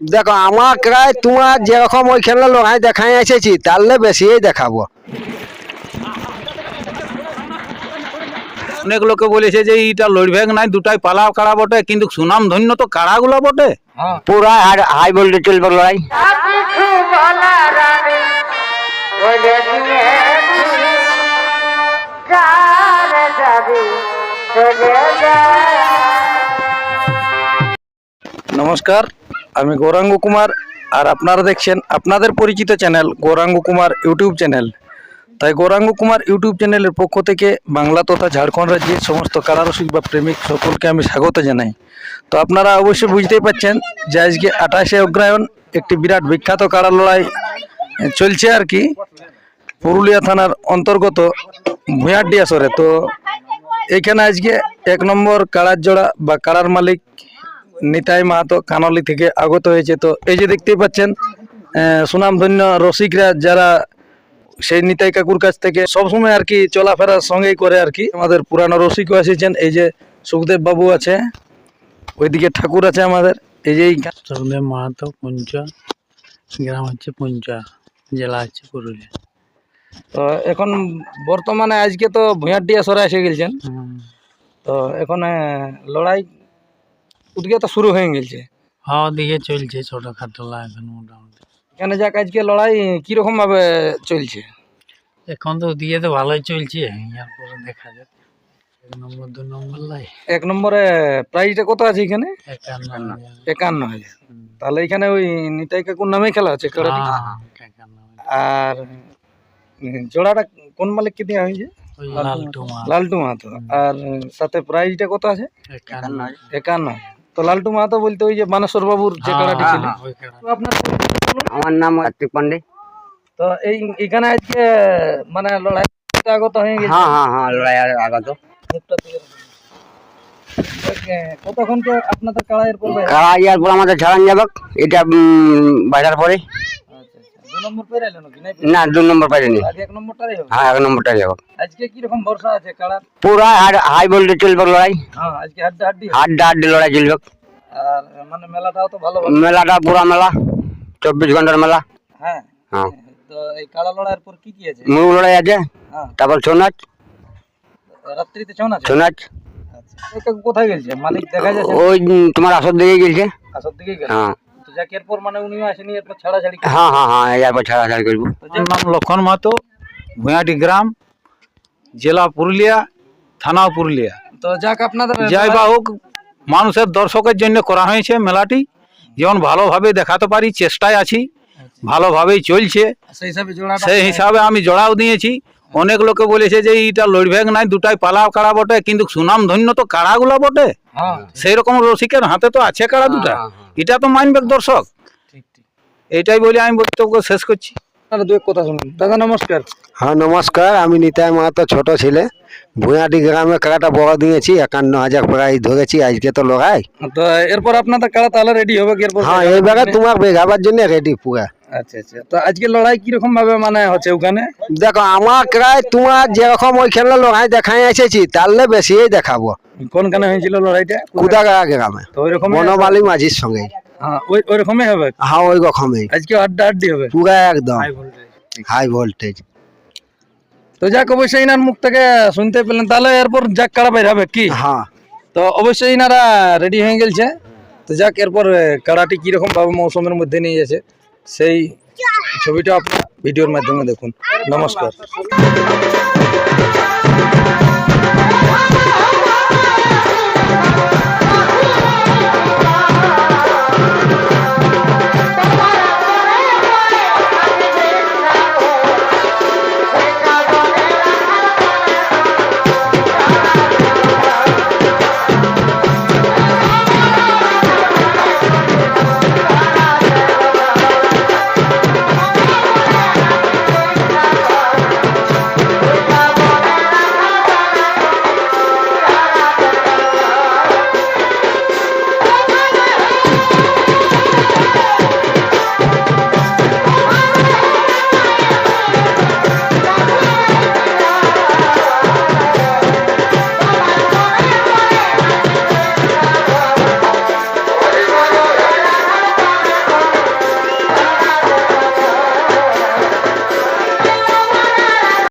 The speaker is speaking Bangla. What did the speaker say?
দেখো আমার ক্রায় তোমার যেরকম ওই খেলা লড়াই দেখাই এসেছি তাহলে বেশিই দেখাবো। অনেক লোকে বলেছে যে এইটা লড়বেগ নাই দুটাই পালা কাড়া বটে? কিন্তু সুনাম ধন্য তো কাড়াগুলো বটে? পুরা হাই ভোল্টেজ চলবে লড়াই। নমস্কার। আমি গৌরাঙ্গ কুমার আর আপনারা দেখছেন আপনাদের পরিচিত channel Gouranga Kumar YouTube channel. তাই গৌরাঙ্গ কুমার ইউটিউব চ্যানেলের পক্ষ থেকে বাংলা তথা ঝাড়খণ্ড রাজ্যের সমস্ত কারারসিক বা প্রেমিক সকলকে আমি স্বাগত জানাই। তো আপনারা অবশ্যই বুঝতেই পারছেন যে আজকে আঠাশে অগ্রায়ণ একটি বিরাট বিখ্যাত কাড়া লড়াই চলছে আর কি। পুরুলিয়া থানার অন্তর্গত ভূঁয়ারডি আসরে তো এখানে আজকে এক নম্বর কাড়ার জোড়া বা কাড়ার মালিক নিতাই মাহাতো কানলি থেকে আগত হয়েছে। তো এই যে দেখতেই পাচ্ছেন সুনামধন্য রসিকরা যারা সেই নিতাই কাকুর কাছ থেকে সবসময় আর কি চলাফেরার সঙ্গেই করে আর কি। আমাদের পুরানো রসিকও এসেছেন এই যে সুখদেব বাবু আছে ওইদিকে ঠাকুর আছে আমাদের এই যে সরদেব মাহাতো পুঞ্চা গ্রাম হচ্ছে পুঞ্চা জেলা হচ্ছে পুরুলিয়া। তো এখন বর্তমানে আজকে তো ভূঁয়ারডিয়া সরে এসে গেছেন তো এখন লড়াই উদ্গে তো শুরু হয়ে গেছে হওয়া দিকে চলছে ছোটখাটো এখন মোটামুটি। এখানে যাক আজকে লড়াই কীরকম ভাবে চলছে? এখন তো দিকে তো ভালোই চলছে এরপরে দেখা যাক। এক নম্বর দু নম্বর লাই। এক নম্বরে প্রাইজটা কত আছে এখানে? একান্ন হাজার। তাহলে এখানে ওই নিতাই কাকুর নামে খেলা কাড়াটি হ্যাঁ, হ্যাঁ। আর জোড়াটা কোন মালিককে দেওয়া হয়েছে? লালটু মাহাতো। আর সাথে প্রাইজটা কত আছে? একান্ন একান্ন। তো লালটু মাহাতো বলতে ওই যে মানেশ্বর বাবুর যে কাড়াটি ছিল। হ্যাঁ, কাড়া। তো আপনার আমার নাম কার্তিক পান্ডে। তো এই এখানে আজকে মানে লড়াই আগত হয়ে গেছে। হ্যাঁ হ্যাঁ হ্যাঁ লড়াই আগত। কতক্ষণ তো আপনাদের কাড়াইয়ের পড়বে পর আমাদের ছাড়ান যাবে। এটা বাজার পরে। নম্বর পেয়ে নাকি? নাই না দু নম্বর পাইনি। এক নম্বরটাই হবে। হ্যাঁ এক নম্বরটা যাবে আজকে কীরকম ভরসা আছে কাড়ার পুরা হাই ভোল্টেজ চলবে লড়াই। হ্যাঁ আজকে হাড্ডা হাড্ডি হবে। হাড্ডা হাড্ডি লড়াই চলবে। আর মানে মেলাটাও তো ভালো মেলাটা পুরা মেলা। চব্বিশ ঘণ্টার মেলা। হ্যাঁ। হ্যাঁ। তো এই কাড়া লড়াইয়ের পর কি কি আছে? মুরগ লড়াই আছে। হ্যাঁ। তারপর ছৌ নাচ রাত্রিতে ছৌ নাচ ছৌ নাচ আচ্ছা কোথায় গেছে মালিক দেখা যাচ্ছে? ওই তোমার আসর দিকে গেছে আসর দিকে হ্যাঁ। তো যাকে এরপর মানে উনিও আসেনি এরপর ছাড়াছাড়ি হ্যাঁ হ্যাঁ হ্যাঁ এরপর ছাড়াছাড়ি করব। নাম লক্ষণ মাহাতো ভূঁয়াটি গ্রাম জেলা পুরুলিয়া থানা পুরুলিয়া। তো যাক আপনাদের যাই বা হোক মানুষের দর্শকের জন্য করা হয়েছে মেলাটি। যেমন ভালোভাবে দেখাতে পারি চেষ্টায় আছি ভালোভাবেই চলছে। সেই হিসাবে আমি জড়াও দিয়েছি। অনেক লোকে বলেছে যে এইটা লড়বেগ নাই দুটাই পালা কাড়া বটে কিন্তু সুনাম ধন্য তো কাড়াগুলো বটে। হ্যাঁ। সেই রকম রসিকের হাতে তো আছে কাড়া দুটা। এটা তো মানবে দর্শক। ঠিক ঠিক। এইটাই বলে আমি বক্তব্য শেষ করছি। আপনারা দু এক কথা শুনুন। দাদা নমস্কার। হ্যাঁ নমস্কার। আমি নিতাই মাহাতো ছোট ছেলে। ভুঁয়াটি গ্রামে কাকাটা বড় দিয়েছি একান্ন হাজার প্রায় ধরেছি আজকে তো লড়াই। তো এরপর আপনাদের কাড়া তাহলে রেডি হবে এরপর হ্যাঁ এইবারে তোমার বেগাবার জন্য রেডি পুরা। আচ্ছা আচ্ছা। তো আজকে লড়াই কীরকম ভাবে মানে হচ্ছে ওখানে? দেখো আমার ক্রায় তোমার যেরকম ওই খেলা লড়াই দেখাই এসেছি তাহলে বেশিই দেখাবো। কোনখানে হয়েছিল লড়াইটা? কুদাগা গ্রামে। তো ওই রকম বনমালী মাঝির সঙ্গে। হ্যাঁ ওই হবে? হ্যাঁ ওই রকমই আজকে আড্ডা আড্ডি হবে? পুরা একদম। হাই ভোল্টেজ তো যাক অবশ্যই ইনার মুখ থেকে শুনতে পেলেন। তাহলে এরপর যাক কাড়া বাইর হবে কি? হ্যাঁ। তো অবশ্যই ইনারা রেডি হয়ে গেছে তো যাক এরপর কাড়াটি কীরকম ভাবে মৌসুমের মধ্যে নিয়ে যাচ্ছে সেই ছবিটা আপনার ভিডিওর মাধ্যমে দেখুন। নমস্কার।